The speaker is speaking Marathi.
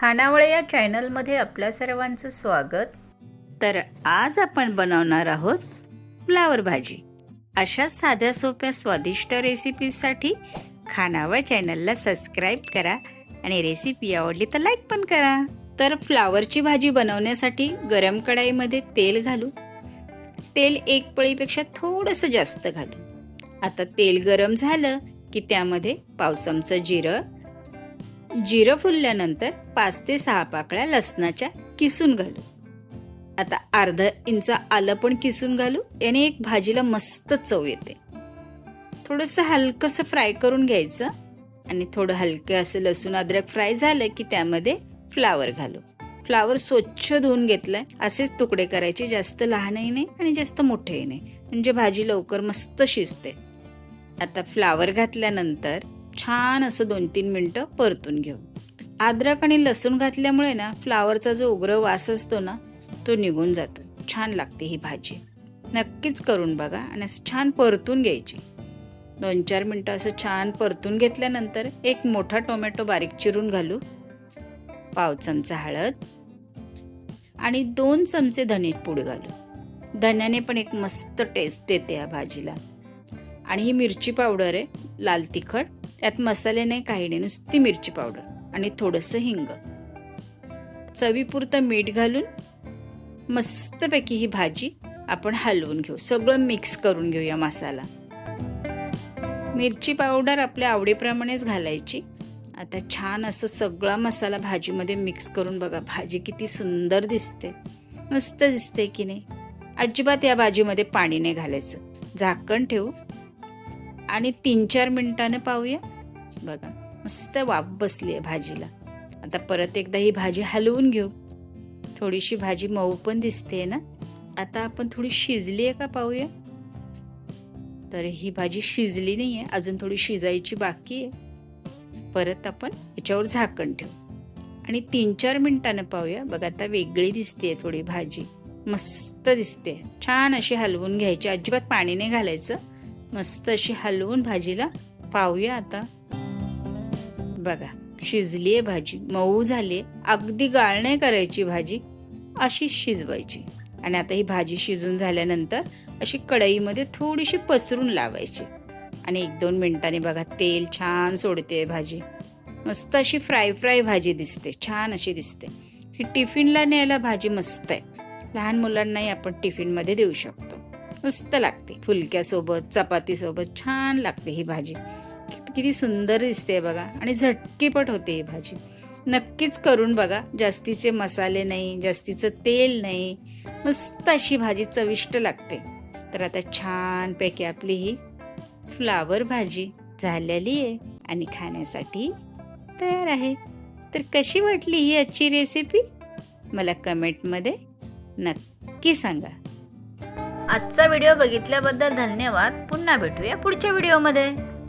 खानावळे या चॅनलमध्ये आपल्या सर्वांचं स्वागत. तर आज आपण बनवणार आहोत फ्लावर भाजी. अशा साध्या सोप्या स्वादिष्ट रेसिपीसाठी खानावळ चॅनलला सबस्क्राईब करा आणि रेसिपी आवडली तर लाईक पण करा. तर फ्लावरची भाजी बनवण्यासाठी गरम कढाईमध्ये तेल घालू. तेल एक पळीपेक्षा थोडंसं जास्त घालू. आता तेल गरम झालं की त्यामध्ये पाव चमचं जिरं जिरं फुलल्यानंतर पाच ते सहा पाकळ्या लसणाच्या किसून घालू. आता अर्ध इंच आलं पण किसून घालू याने एक भाजीला मस्त चव येते. थोडंसं हलकंसं फ्राय करून घ्यायचं आणि थोडं हलकं असं लसूण अद्रक फ्राय झालं की त्यामध्ये फ्लावर घालू. फ्लावर स्वच्छ धुवून घेतलंय. असेच तुकडे करायचे जास्त लहानही नाही आणि जास्त मोठेही नाही. म्हणजे भाजी लवकर मस्त शिजते. आता फ्लावर घातल्यानंतर छान असं दोन तीन मिनटं परतून घेऊ. अद्रक आणि लसूण घातल्यामुळे ना फ्लावरचा जो उग्र वास असतो ना तो निघून जातो. छान लागते ही भाजी. नक्कीच करून बघा आणि असं छान परतून घ्यायची. दोन चार मिनटं असं छान परतून घेतल्यानंतर एक मोठा टोमॅटो बारीक चिरून घालू. पाव चमचा हळद. आणि दोन चमचे धने पूड घालू. धण्याने पण एक मस्त टेस्ट येते या भाजीला. आणि ही मिरची पावडर आहे लाल तिखट. त्यात मसाले नाही काही नाही. नुसती मिरची पावडर आणि थोडंसं हिंग. चवीपुरतं मीठ घालून मस्तपैकी ही भाजी आपण हलवून घेऊ. सगळं मिक्स करून घेऊया मसाला. मिरची पावडर आपल्या आवडीप्रमाणेच घालायची. आता छान असं सगळा मसाला भाजीमध्ये मिक्स करून बघा. भाजी किती सुंदर दिसते. मस्त दिसते की नाही? अजिबात या भाजीमध्ये पाणी नाही घालायचं. झाकण ठेवू. आणि तीन चार मिनटानं पाहूया. बघा मस्त वाफ बसली आहे भाजीला. आता परत एकदा ही भाजी हलवून घेऊ. थोडीशी भाजी मऊ पण दिसते ना? आता आपण थोडी शिजली आहे का पाहूया? तर ही भाजी शिजली नाही आहे अजून थोडी शिजायची बाकी आहे. परत आपण याच्यावर झाकण ठेवू. आणि तीन चार मिनटानं पाहूया. बघा आता वेगळी दिसते थोडी भाजी. मस्त दिसते छान अशी हलवून घ्यायची. अजिबात पाणी नाही घालायचं. मस्त अशी हलवून भाजीला पाहूया आता. बघा शिजली आहे भाजी मऊ झाली अगदी गाळ नाही करायची भाजी अशी शिजवायची. आणि आता ही भाजी शिजून झाल्यानंतर अशी कढईमध्ये थोडीशी पसरून लावायची. आणि एक दोन मिनिटांनी बघा तेल छान सोडते भाजी. मस्त अशी फ्राय फ्राय भाजी दिसते छान अशी दिसते. ही टिफिनला न्यायला भाजी मस्त आहे. लहान मुलांनाही आपण टिफिनमध्ये देऊ शकतो. मस्त लागते. फुलक्यासोबत चपातीसोबत छान लागते ही भाजी. किती सुंदर दिसते बघा. आणि झटकीपट होते ही भाजी. नक्कीच करून बघा. जास्तीचे मसाले नाही जास्तीचं तेल नाही. मस्त अशी भाजी चविष्ट लागते. तर आता छानपैकी आपली ही फ्लावर भाजी झालेली आहे आणि खाण्यासाठी तयार आहे. तर कशी वाटली ही आजची रेसिपी मला कमेंटमध्ये नक्की सांगा. आजचा व्हिडिओ बघितल्याबद्दल धन्यवाद. पुन्हा भेटूया पुढच्या व्हिडिओमध्ये.